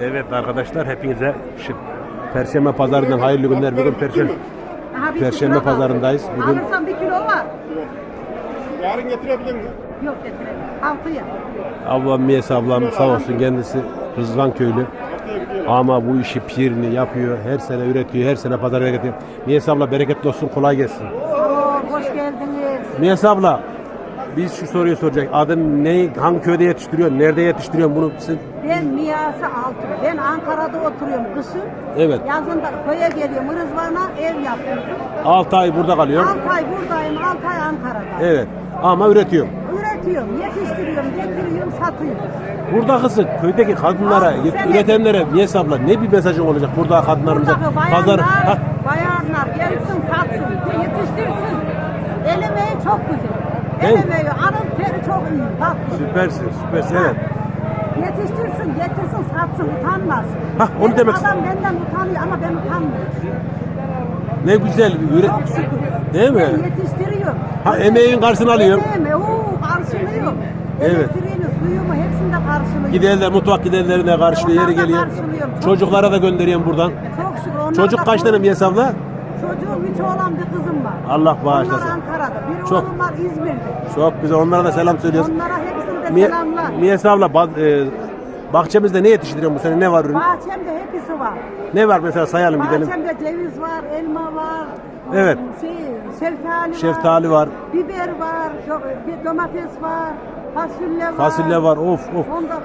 Evet arkadaşlar hepinize şu Perşembe pazarından hayırlı günler. Bugün Perşembe, Aha, bir Perşembe kilo var. pazarındayız. Bugün Alırsan bir kilo var. Yarın getirebilir miyim? Yok getireyim. Altıya. ablam Miyes ablam sağ olsun kendisi Rızvan köylü. Ama bu işi pirini yapıyor. Her sene üretiyor. Her sene pazara getiriyor. Miyes abla bereketli olsun kolay gelsin. Oo, hoş geldiniz. Miyes abla biz şu soruyu soracak. Adın ne? Hangi köyde yetiştiriyorsun? Nerede yetiştiriyorsun bunu? Sen... Ben Miyası Altın. Ben Ankara'da oturuyorum kışın. Evet. Yazın da köye geliyorum. Rızvan'a ev yapıyorum. 6 ay burada kalıyor. 6 ay buradayım, 6 ay Ankara'da. Evet. Ama üretiyorum. Üretiyorum, yetiştiriyorum, getiriyorum, satıyorum. Burada kızı köydeki kadınlara, Abi, yet- sen- üretenlere Miyes abla ne bir mesajın olacak burada kadınlarımıza? Buradaki Pazar bayanlar, Ha, bayanlar gelsin, satsın, yetiştirsin. El emeği çok güzel. Emeği, alın teri çok iyi. Bak, süpersin, süpersin. Evet. Yetiştirsin, getirsin, satsın, utanmaz. Hah, onu Benim demek Adam benden utanıyor ama ben utanmıyorum. Ne güzel bir üret. Çok şükür. Değil mi? Ben yetiştiriyorum. Ha, emeğin karşısını alıyorum. Emeğimi, ooo karşılıyorum. Evet. Elektriğini, suyumu hepsinde karşılıyorum. Giderler mutfak giderlerine karşılıyor, yeri da geliyor. karşılıyorum. Çok Çocuklara da gönderiyorum buradan. Çok şükür. onlar Çocuk da kaç tane Miyes abla? Çocuğum üç oğlan bir kızım var. Allah bağışlasın. Onlar Ankara'da. Bir Çok- oğlum var İzmir'de. Çok güzel. Onlara da selam söylüyoruz. Onlara hepsine de Miye, selamlar. Miyes abla baz- e, bahçemizde ne yetiştiriyorsun bu sene? Ne var ürün? Bahçemde hepsi var. Ne var mesela sayalım gidelim. Bahçemde ceviz var, elma var. Evet. Şey, şeftali, Şeftali var. Biber var, do- bir domates var, fasulye var. Fasulye var. Of of. Onda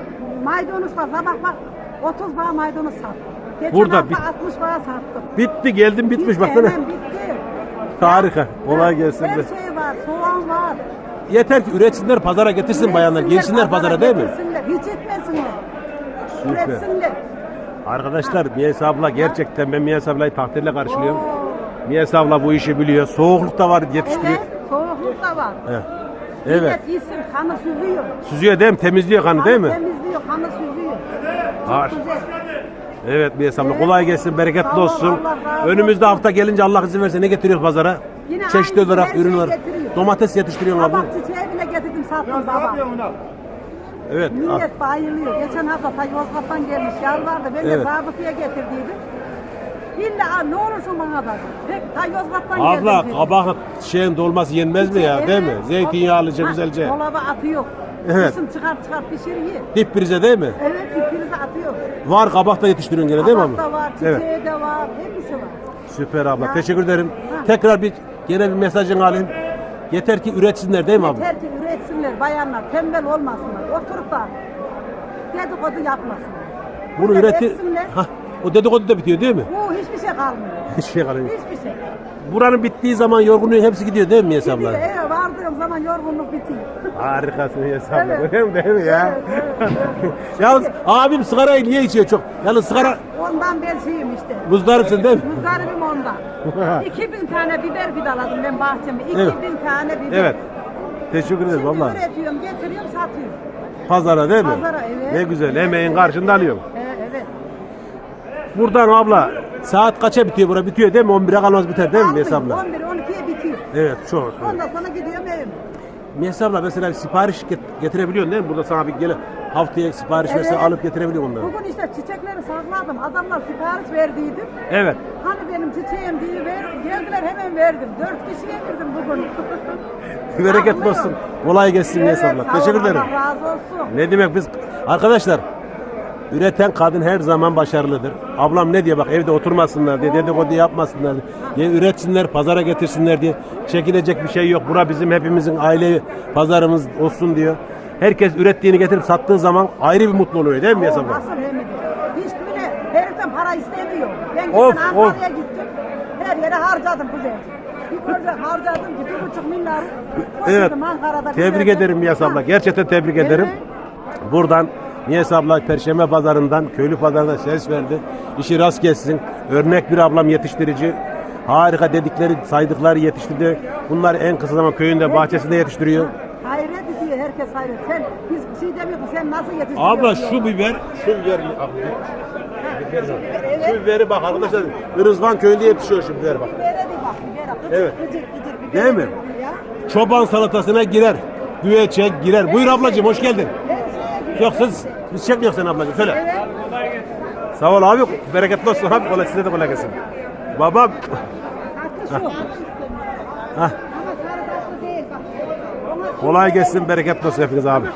maydanoz var. Sabah bak 30 bağ maydanoz sattım. Geçen Burada hafta bit- 60 bağ sattım. Bitti geldim bitmiş baksana. hemen bitti. Harika. Kolay gelsin. Her de. şey var, soğan var. Yeter ki üretsinler pazara getirsin bayanlar. Girsinler pazara değil mi? getirsinler, Hiç etmesinler. Süper. Üretsinler. Arkadaşlar Miyes abla gerçekten ben Miyes ablayı takdirle karşılıyorum. Miyes abla bu işi biliyor. Soğukluk da var yetiştiriyor. Evet, soğukluk da var. Evet. Evet. Millet yesin, kanı süzüyor. Süzüyor değil mi? Temizliyor kanı değil mi? Temizliyor, kanı süzüyor. Har- Çok güzel. Evet abla Evet. kolay gelsin, bereketli olsun. Önümüzde hafta gelince Allah izin verirse ne getiriyoruz pazara? Yine Çeşitli aynı olarak her ürün şeyi getiriyor. Domates yetiştiriyorsun abla. Kabak çiçeği bile getirdim sattım ona? Evet. ah, Millet bayılıyor. Geçen hafta ta Yozgat'tan gelmiş yalvardı. Ben Evet. de zabıtaya getirdiydim. İlla ne olursun bana da. Pek ta Yozgat'tan Abla geldim. dedi. kabak şeyin dolması yenmez mi ya? Evet. Değil mi? Zeytinyağlıca Ha, güzelce. Dolaba atıyor. Evet. Kışın çıkar çıkar pişir ye. Dip prize değil mi? Evet ipinizi atıyor. Var kabak da yetiştiriyorsun gene değil mi Kabak abla? da var, çiçeği Evet. de var, hepsi var. Süper abla. Ya. Teşekkür ederim. Ha. Tekrar bir gene bir mesajını alayım. Yeter ki üretsinler değil mi abla? Yeter ki üretsinler bayanlar, tembel olmasınlar. Oturup da dedikodu yapmasınlar. Bunu üretir. Hah, o dedikodu da bitiyor değil mi? Bu hiçbir şey kalmıyor. Hiçbir şey kalmıyor. Hiçbir şey. Buranın bittiği zaman yorgunluğun hepsi gidiyor değil mi abla? Gidiyor, eve vardığım zaman yorgunluk bitiyor. Harikasın abla. Evet. Değil mi, değil mi ya? Evet, evet, evet. Yalnız abim sigarayı niye içiyor çok? Yalnız sigara Ondan ben şeyim işte. buzdarısın değil mi? Muzdaribim ondan. 2000 tane biber fidaladım ben bahçeme. 2000 Evet. tane biber. Evet. Teşekkür ederiz Şimdi valla. üretiyorum, getiriyorum, satıyorum. Pazara değil mi? Pazara, evet. Ne güzel. Emeğin karşında alıyorum. Evet, evet. Buradan abla saat kaça bitiyor bura? Bitiyor değil mi? 11'e kalmaz biter değil mi Miyes abla? 11 12'ye bitiyor. Evet çok. Ondan sonra gidiyorum evime. Miyes abla mesela sipariş get- getirebiliyorsun değil mi? Burada sana bir gele haftaya sipariş Evet. verse alıp getirebiliyor onları. Bugün işte çiçekleri sakladım. Adamlar sipariş verdiydim. Evet. Hani benim çiçeğim diye ver, geldiler hemen verdim. Dört kişiye verdim bugün. Saklıyor. olsun. Kolay gelsin Evet, Teşekkür ederim. Allah razı olsun. Ne demek biz arkadaşlar üreten kadın her zaman başarılıdır. Ablam ne diyor bak evde oturmasınlar diye dedikodu yapmasınlar diye. Ya üretsinler pazara getirsinler diye. Çekilecek bir şey yok. Bura bizim hepimizin aile pazarımız olsun diyor. Herkes ürettiğini getirip sattığı zaman ayrı bir mutlu oluyor değil mi abla? Nasıl hem de? Hiç bile heriften para istemiyor. Ben Of, gittim of. Antalya'ya gittim. Her yere harcadım güzelce. Bir koca harcadım ki bir buçuk milyar. Evet. Ankara'da Tebrik ederim Miyas abla. Ha. Gerçekten tebrik Evet. ederim. Buradan Miyas abla Perşembe pazarından, köylü pazarından ses verdi. İşi rast gelsin. Örnek bir ablam yetiştirici. Harika dedikleri, saydıkları yetiştirdi. Bunları en kısa zaman köyünde, bahçesinde yetiştiriyor. Hayret diyor herkes hayret. Sen biz bir şey demiyorduk sen nasıl yetiştiriyorsun? Abla diyor. şu biber, şu biber, Evet. şu biberi bak arkadaşlar. Rızvan köyünde yetişiyor şu biber bak. Bibere de bak. Gıcır, Evet. Gıcır Değil de mi? Ya. Çoban salatasına girer. Güveçe girer. Buyur ablacığım hoş geldin. Yok siz, biz çekmiyoruz sen ablacığım. Evet. Sağ ol abi. Bereketli olsun abi. Kolay size de kolay gelsin. Babam. Hah. Kolay gelsin. Bereketli olsun hepiniz abi.